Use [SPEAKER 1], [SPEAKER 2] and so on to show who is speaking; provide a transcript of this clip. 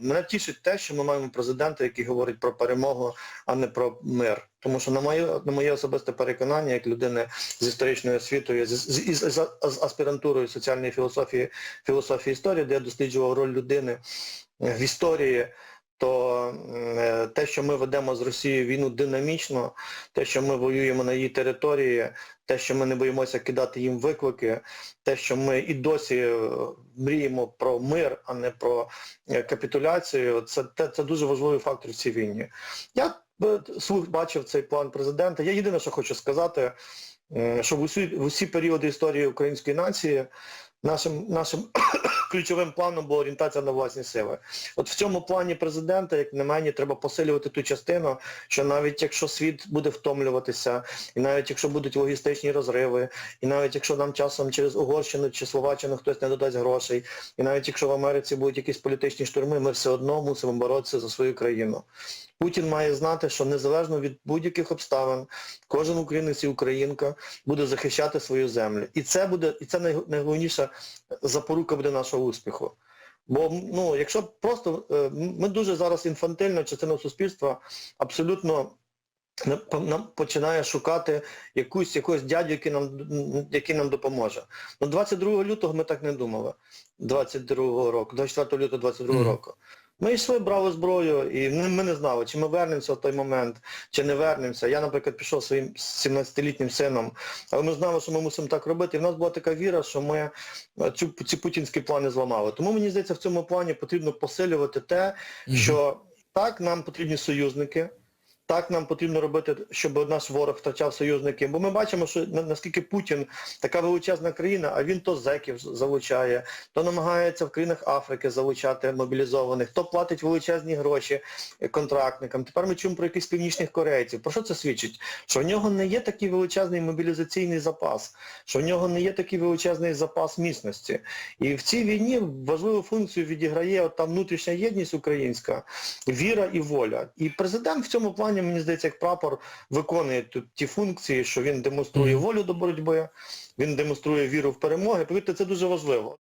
[SPEAKER 1] Мене тішить те, що ми маємо президента, який говорить про перемогу, а не про мир. Тому що на моє, на моє особисте переконання, як людини з історичною освітою, з, з, з, з, з аспірантурою соціальної філософії, філософії історії, де я досліджував роль людини в історії, то е, те, що ми ведемо з Росією війну динамічно, те, що ми воюємо на її території, те, що ми не боїмося кидати їм виклики, те, що ми і досі е, мріємо про мир, а не про е, капітуляцію, це, те- це дуже важливий фактор в цій війні. Я слух бачив цей план президента. Я єдине, що хочу сказати, що в усі, в усі періоди історії української нації нашим, нашим ключовим планом була орієнтація на власні сили. От в цьому плані президента, як на мене, треба посилювати ту частину, що навіть якщо світ буде втомлюватися, і навіть якщо будуть логістичні розриви, і навіть якщо нам часом через Угорщину чи Словаччину хтось не додасть грошей, і навіть якщо в Америці будуть якісь політичні штурми, ми все одно мусимо боротися за свою країну. Путін має знати, що незалежно від будь-яких обставин, кожен українець і українка буде захищати свою землю. І це буде, і це най- запорука буде нашого успіху. Бо ну, якщо просто е, ми дуже зараз інфантильно, частина суспільства абсолютно нам починає шукати якусь якогось дядю, який нам, який нам допоможе. Ну 22 лютого ми так не думали. 22 року, 24 лютого 22
[SPEAKER 2] Мгм.
[SPEAKER 1] року. Ми йшли, брали зброю, і ми, ми не знали, чи ми вернемося в той момент, чи не вернемося. Я, наприклад, пішов своїм 17-літнім сином, але ми знали, що ми мусимо так робити. І в нас була така віра, що ми е, цю, ці путінські плани зламали. Тому мені здається, в цьому плані потрібно посилювати те, що так, нам потрібні союзники, так нам потрібно робити, щоб наш ворог втрачав союзники. Бо ми бачимо, що наскільки Путін така величезна країна, а він то зеків залучає, то намагається в країнах Африки залучати мобілізованих, то платить величезні гроші контрактникам. Тепер ми чуємо про якихось північних корейців. Про що це свідчить? Що в нього не є такий величезний мобілізаційний запас, що в нього не є такий величезний запас міцності. І в цій війні важливу функцію відіграє от та внутрішня єдність українська, віра і воля. І президент в цьому плані, мені здається, як прапор виконує ті функції, що він демонструє волю до боротьби, він демонструє віру в перемоги. Повірте, це дуже важливо.